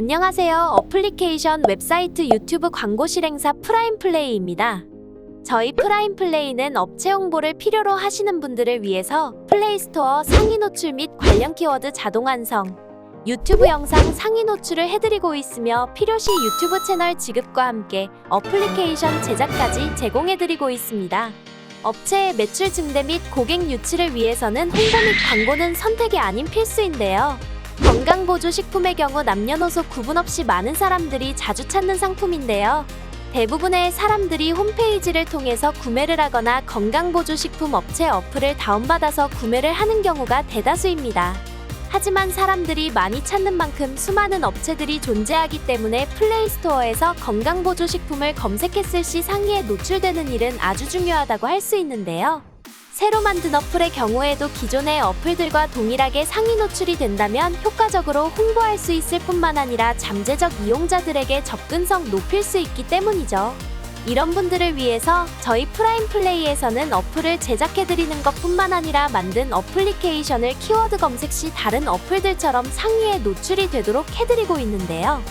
안녕하세요. 어플리케이션 웹사이트 유튜브 광고 실행사 프라임플레이입니다. 저희 프라임플레이는 업체 홍보를 필요로 하시는 분들을 위해서 플레이스토어 상위 노출 및 관련 키워드 자동 완성, 유튜브 영상 상위 노출을 해드리고 있으며 필요시 유튜브 채널 지급과 함께 어플리케이션 제작까지 제공해드리고 있습니다. 업체의 매출 증대 및 고객 유치를 위해서는 홍보 및 광고는 선택이 아닌 필수인데요. 건강보조 식품의 경우 남녀노소 구분 없이 많은 사람들이 자주 찾는 상품인데요. 대부분의 사람들이 홈페이지를 통해서 구매를 하거나 건강보조 식품 업체 어플을 다운받아서 구매를 하는 경우가 대다수입니다. 하지만 사람들이 많이 찾는 만큼 수많은 업체들이 존재하기 때문에 플레이스토어에서 건강보조 식품을 검색했을 시 상위에 노출되는 일은 아주 중요하다고 할 수 있는데요. 새로 만든 어플의 경우에도 기존의 어플들과 동일하게 상위 노출이 된다면 효과적으로 홍보할 수 있을 뿐만 아니라 잠재적 이용자들에게 접근성 높일 수 있기 때문이죠. 이런 분들을 위해서 저희 프라임 플레이에서는 어플을 제작해드리는 것 뿐만 아니라 만든 어플리케이션을 키워드 검색 시 다른 어플들처럼 상위에 노출이 되도록 해드리고 있는데요.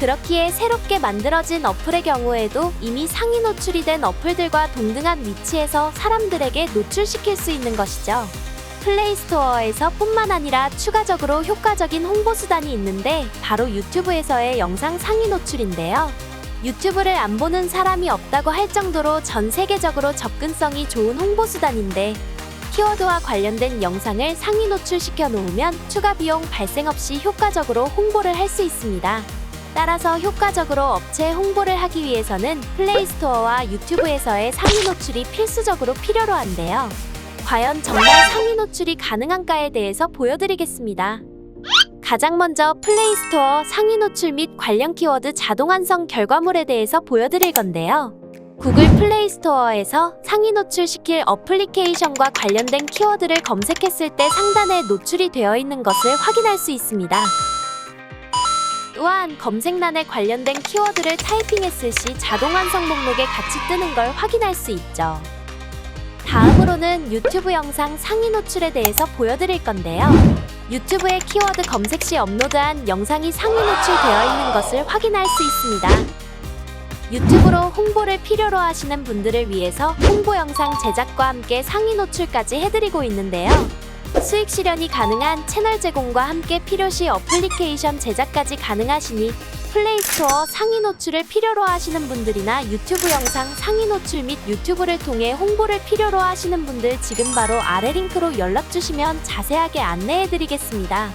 그렇기에 새롭게 만들어진 어플의 경우에도 이미 상위 노출이 된 어플들과 동등한 위치에서 사람들에게 노출시킬 수 있는 것이죠. 플레이스토어에서 뿐만 아니라 추가적으로 효과적인 홍보 수단이 있는데 바로 유튜브에서의 영상 상위 노출인데요. 유튜브를 안 보는 사람이 없다고 할 정도로 전 세계적으로 접근성이 좋은 홍보 수단인데 키워드와 관련된 영상을 상위 노출시켜 놓으면 추가 비용 발생 없이 효과적으로 홍보를 할 수 있습니다. 따라서 효과적으로 업체 홍보를 하기 위해서는 플레이스토어와 유튜브에서의 상위 노출이 필수적으로 필요로 한데요. 과연 정말 상위 노출이 가능한가에 대해서 보여드리겠습니다. 가장 먼저 플레이스토어 상위 노출 및 관련 키워드 자동 완성 결과물에 대해서 보여드릴 건데요. 구글 플레이스토어에서 상위 노출시킬 어플리케이션과 관련된 키워드를 검색했을 때 상단에 노출이 되어 있는 것을 확인할 수 있습니다. 또한 검색란에 관련된 키워드를 타이핑했을 시 자동 완성 목록에 같이 뜨는 걸 확인할 수 있죠. 다음으로는 유튜브 영상 상위 노출에 대해서 보여드릴 건데요. 유튜브의 키워드 검색 시 업로드한 영상이 상위 노출되어 있는 것을 확인할 수 있습니다. 유튜브로 홍보를 필요로 하시는 분들을 위해서 홍보 영상 제작과 함께 상위 노출까지 해드리고 있는데요. 수익 실현이 가능한 채널 제공과 함께 필요시 어플리케이션 제작까지 가능하시니 플레이스토어 상위 노출을 필요로 하시는 분들이나 유튜브 영상 상위 노출 및 유튜브를 통해 홍보를 필요로 하시는 분들 지금 바로 아래 링크로 연락 주시면 자세하게 안내해 드리겠습니다.